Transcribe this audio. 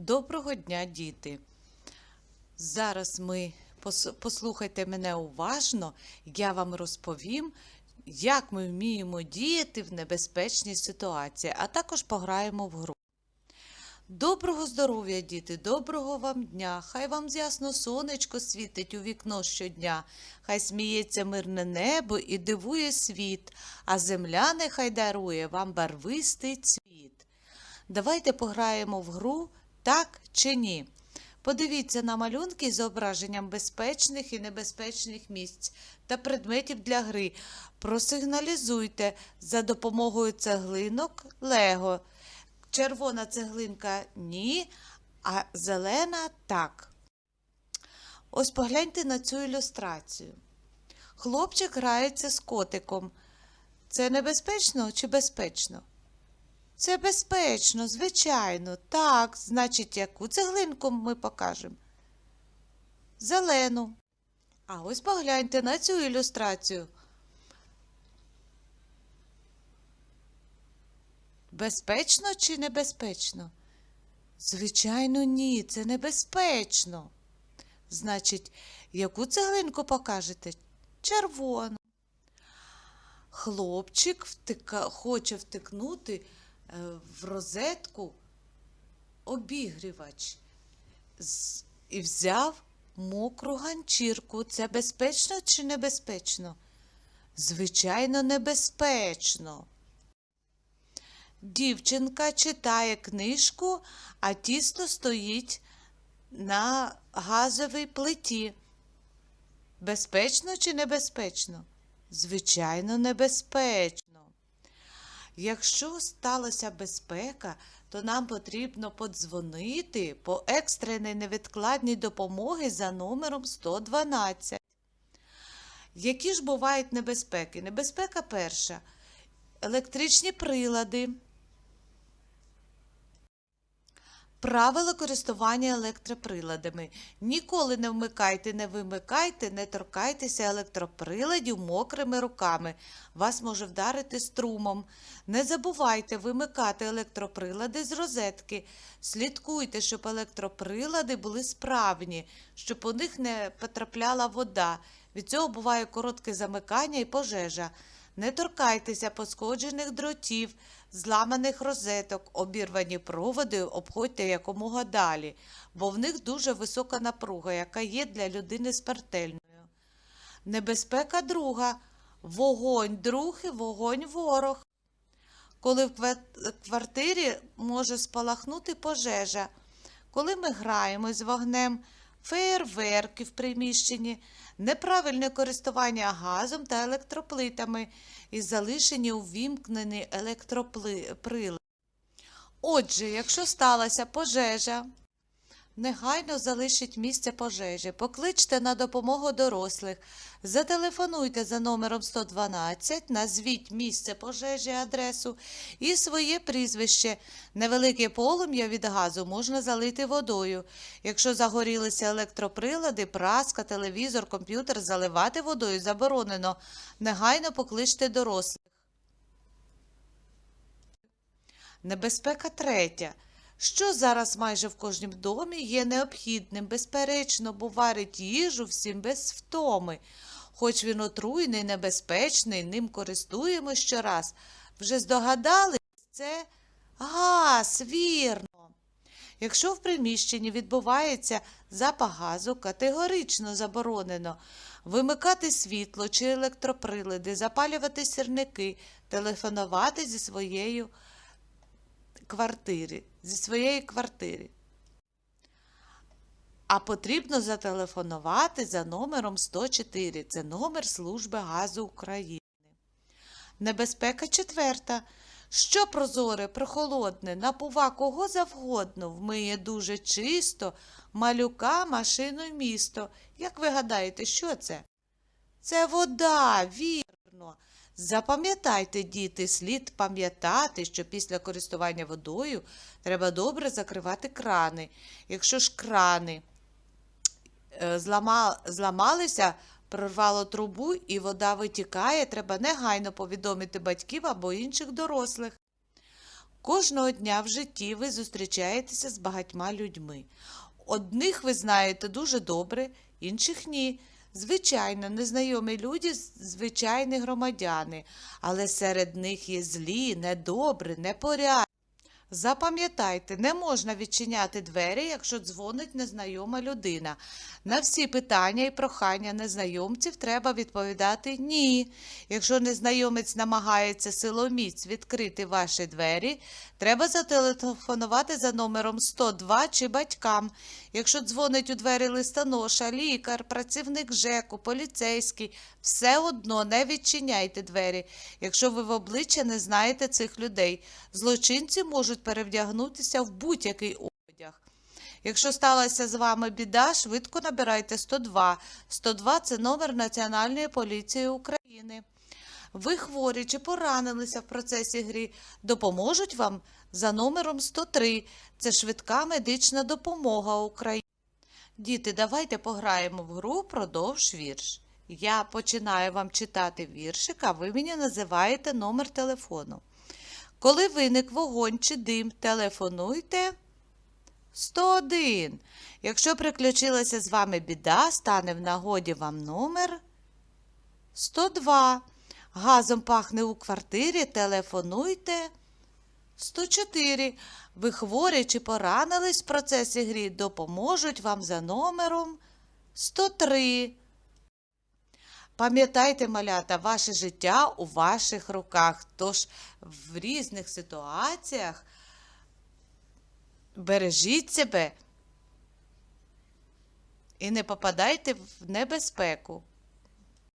Доброго дня, діти! Зараз ми послухайте мене уважно, я вам розповім, як ми вміємо діяти в небезпечній ситуації, а також пограємо в гру. Доброго здоров'я, діти, доброго вам дня! Хай вам ясно сонечко світить у вікно щодня, хай сміється мирне небо і дивує світ, а земля нехай дарує вам барвистий цвіт. Давайте пограємо в гру так чи ні. Подивіться на малюнки з зображенням безпечних і небезпечних місць та предметів для гри. Просигналізуйте за допомогою цеглинок Лего. Червона цеглинка ні, а зелена так. Ось погляньте на цю ілюстрацію. Хлопчик грається з котиком. Це небезпечно чи безпечно? Це безпечно, звичайно. Так, значить, яку цеглинку ми покажемо? Зелену. А ось погляньте на цю ілюстрацію. Безпечно чи небезпечно? Звичайно, ні, це небезпечно. Значить, яку цеглинку покажете? Червону. Хлопчик втика, хоче втикнути в розетку обігрівач і взяв мокру ганчірку. Це безпечно чи небезпечно? Звичайно, небезпечно. Дівчинка читає книжку, а тісто стоїть на газовій плиті. Безпечно чи небезпечно? Звичайно, небезпечно. Якщо сталася безпека, то нам потрібно подзвонити по екстреній невідкладній допомоги за номером 112. Які ж бувають небезпеки? Небезпека перша. Електричні прилади. Правила користування електроприладами. Ніколи не вмикайте, не вимикайте, не торкайтеся електроприладів мокрими руками. Вас може вдарити струмом. Не забувайте вимикати електроприлади з розетки. Слідкуйте, щоб електроприлади були справні, щоб у них не потрапляла вода. Від цього буває коротке замикання і пожежа. Не торкайтеся пошкоджених дротів, зламаних розеток, обірвані проводи обходьте якомога далі, бо в них дуже висока напруга, яка є для людини смертельною. Небезпека друга вогонь друг і вогонь ворог. Коли в квартирі може спалахнути пожежа, коли ми граємо з вогнем, феєрверки в приміщенні, неправильне користування газом та електроплитами і залишені увімкнені електроприлади. Отже, якщо сталася пожежа, негайно залишіть місце пожежі, покличте на допомогу дорослих, зателефонуйте за номером 112, назвіть місце пожежі, адресу і своє прізвище. Невелике полум'я від газу можна залити водою. Якщо загорілися електроприлади, праска, телевізор, комп'ютер, заливати водою заборонено. Негайно покличте дорослих. Небезпека третя. Що зараз майже в кожнім домі є необхідним, безперечно, бо варить їжу всім без втоми. Хоч він отруйний, небезпечний, ним користуємось щораз. Вже здогадались, це газ, вірно. Якщо в приміщенні відбувається запах газу, категорично заборонено вимикати світло чи електроприлади, запалювати сірники, телефонувати зі своєю квартири, зі своєї квартири. А потрібно зателефонувати за номером 104. Це номер Служби газу України. Небезпека четверта. Що прозоре, прохолодне, напува кого завгодно, вмиє дуже чисто, малюка, машину місто. Як ви гадаєте, що це? Це вода, вірно. Запам'ятайте, діти, слід пам'ятати, що після користування водою треба добре закривати крани. Якщо ж крани е, зламалися, прорвало трубу і вода витікає, треба негайно повідомити батьків або інших дорослих. Кожного дня в житті ви зустрічаєтеся з багатьма людьми. Одних ви знаєте дуже добре, інших ні. Звичайно, незнайомі люди звичайні громадяни, але серед них є злі, недобрі, непорядні. Запам'ятайте, не можна відчиняти двері, якщо дзвонить незнайома людина. На всі питання і прохання незнайомців треба відповідати ні. Якщо незнайомець намагається силоміць відкрити ваші двері, треба зателефонувати за номером 102 чи батькам. Якщо дзвонить у двері листоноша, лікар, працівник ЖЕКу, поліцейський, все одно не відчиняйте двері, якщо ви в обличчя не знаєте цих людей. Злочинці можуть перевдягнутися в будь-який одяг. Якщо сталася з вами біда, швидко набирайте 102. 102 – це номер Національної поліції України. Ви хворі чи поранилися в процесі гри, допоможуть вам за номером 103. Це швидка медична допомога України. Діти, давайте пограємо в гру продовж вірш. Я починаю вам читати віршик, а ви мені називаєте номер телефону. Коли виник вогонь чи дим, телефонуйте 101. Якщо приключилася з вами біда, стане в нагоді вам номер 102. Газом пахне у квартирі, телефонуйте 104. Ви хворі чи поранились в процесі грі, допоможуть вам за номером 103. Пам'ятайте, малята, ваше життя у ваших руках, тож в різних ситуаціях бережіть себе і не попадайте в небезпеку.